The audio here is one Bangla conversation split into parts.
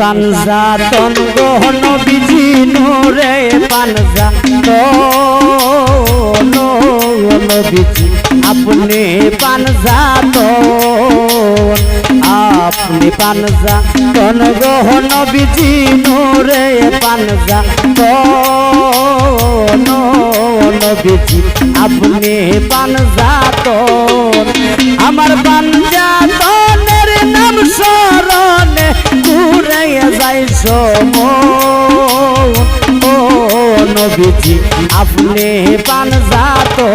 পানজা তন গহন বিজি নোরে পানজা তন বিজি আপনি পানজা তন, আপনি পানজা তন গহন বিজি নোরে পানজা তন বিজি আপনি পানজা তন, আমার পানজা তনের নাম স্মরণে নবীজি আপনি পানজা তো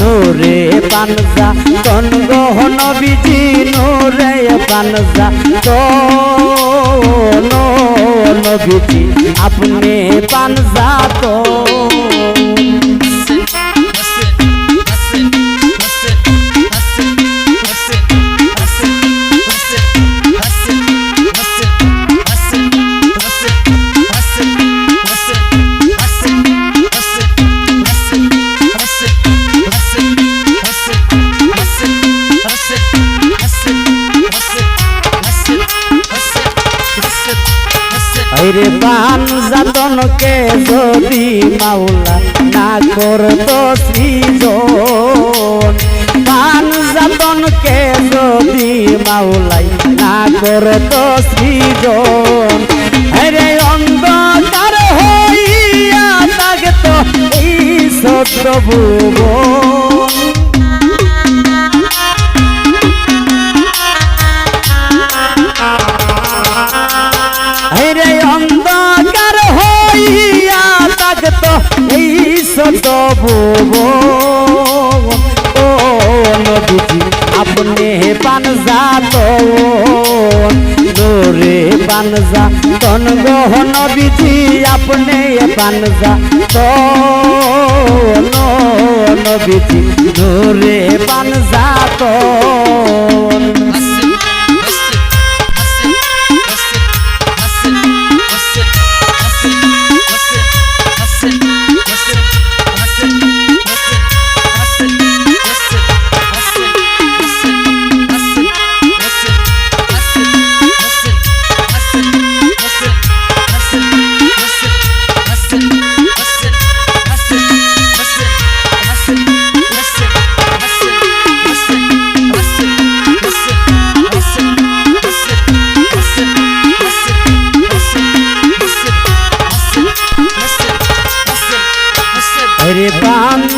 নোরে পানজা তন গহ নবীজি নোরে পানজা তো নবীজি। আপনি আরে পান যাতনকে যদি মাওলা না করতো সৃজন পান যাতনকে যদি মাওলাই না করতো সৃজন আরে অন্ধকার হইয়া থাকতো এই সত্য ভুবন এই সত ভুব। ও নদীজি আপনি দোরে পানজা তন গহ নবীজি, আপনি পানজা তো নবীজি দোরে রে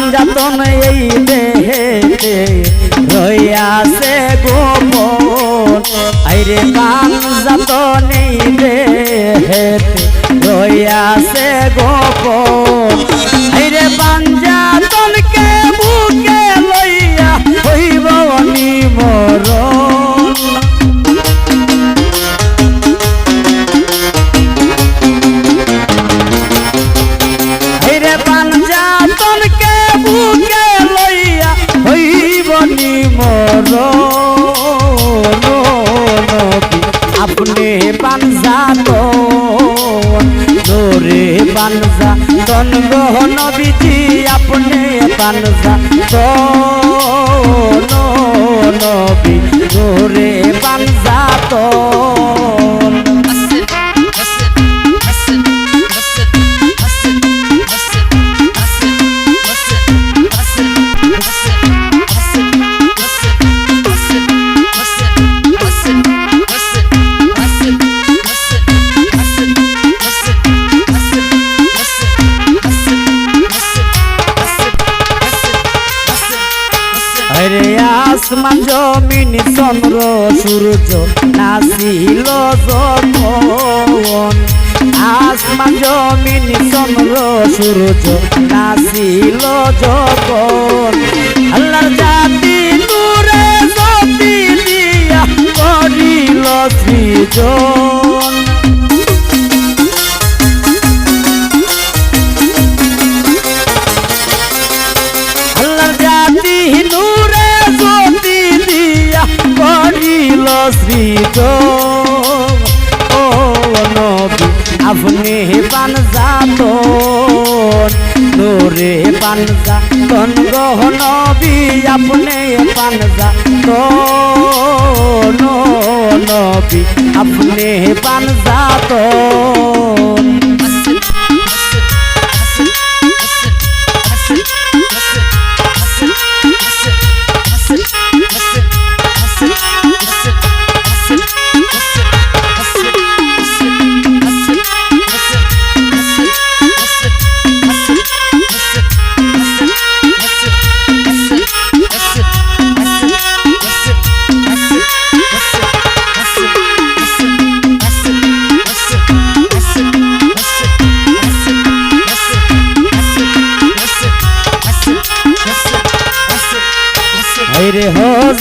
পান যাতন এই দেহে রইয়াছে গোপন। আইরে জাত যাতন এই দেহে রইয়াছে গোপন। তন গহ নবীজি আপনি তো আসমান জমিন চন্দ্র, সূর্য নাচিল যখন আসমান জমিন চন্দ্র, সূর্য নাচিল যখন আল্লাহর জাতি নূরে জ্যোতি দিয়া করিল সৃজন।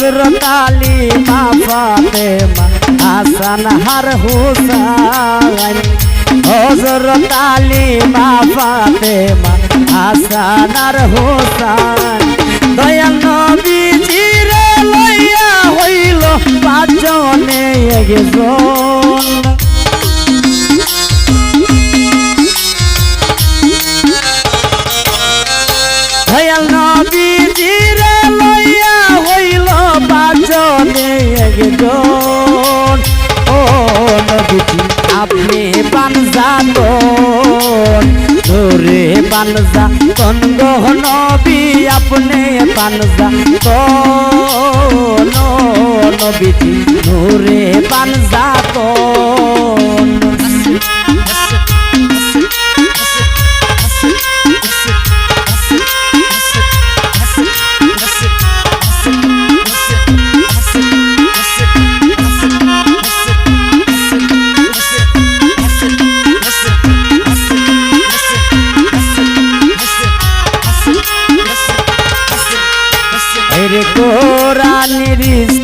হজরত আলী মা ফাতেমা হাসান হার হুসাইন। হজরত আলী মা ফাতেমা হাসান আর হুসাইন। দয়াল নবী জিরে লইয়া হইল পাঁচজনে একজন। আপনি পানজাতন ধরে পানজাতন গহ নবী আপনি পানজাতন নবীজি ধরে পানজাতন রে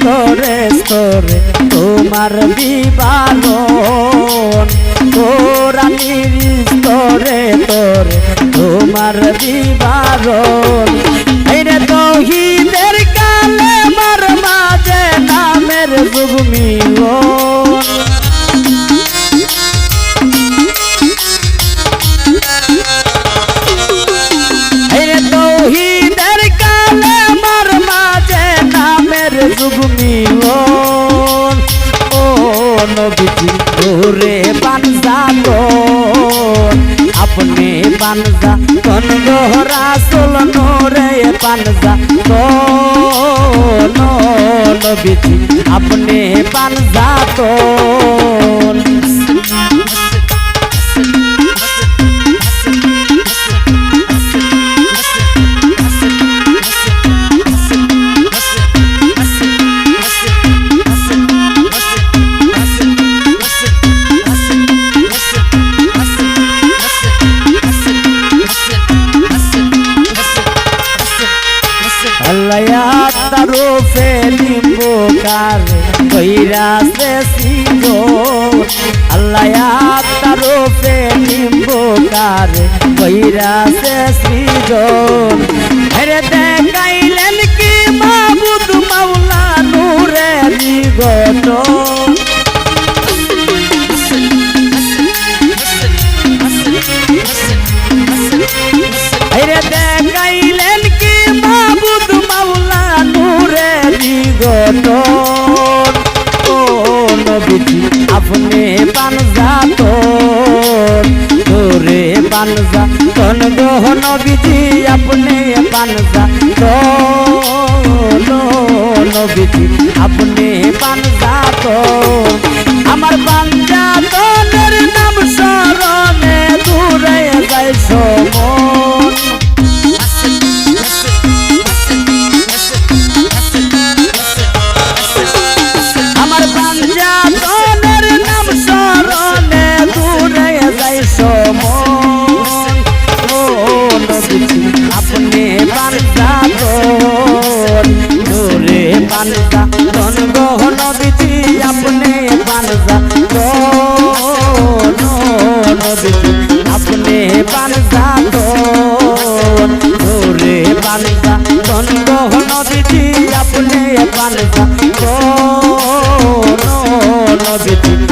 স্তরে স্তরে তোমার বিবাদন কোরআনির স্তরে তরে তোমার বিবাদন এরে তহিদের কালে মার মাঝে নামের যুগ পানজা তন গোহরা সোল নোরে পানজা। তো নবীজি আপনি পানজা আল্লাহ কইরা সে সিগো আল্লাহ তারো ফেলিম্বো কারে কইরা সে সিগো আরে দেখাইলেন কি মাবুদ মাওলা নূরে দিগত আরে দেখাইলেন কি মাবুদ মাওলা নূরে দিগত ও নবীজি আপনি পানজাত তোরে পানজা তন গহন নবীজি, আপনি পানজা তো নবীজি, আপনি পানজাত আমার পাঞ্জাতনের আপনি পাঞ্জাতন দূরে পাঞ্জাতন গহ নবীজি আপনি নবীজি আপনি বানজা ধরে বানজা দন গহ নবীজি আপনি বানজা নবীজি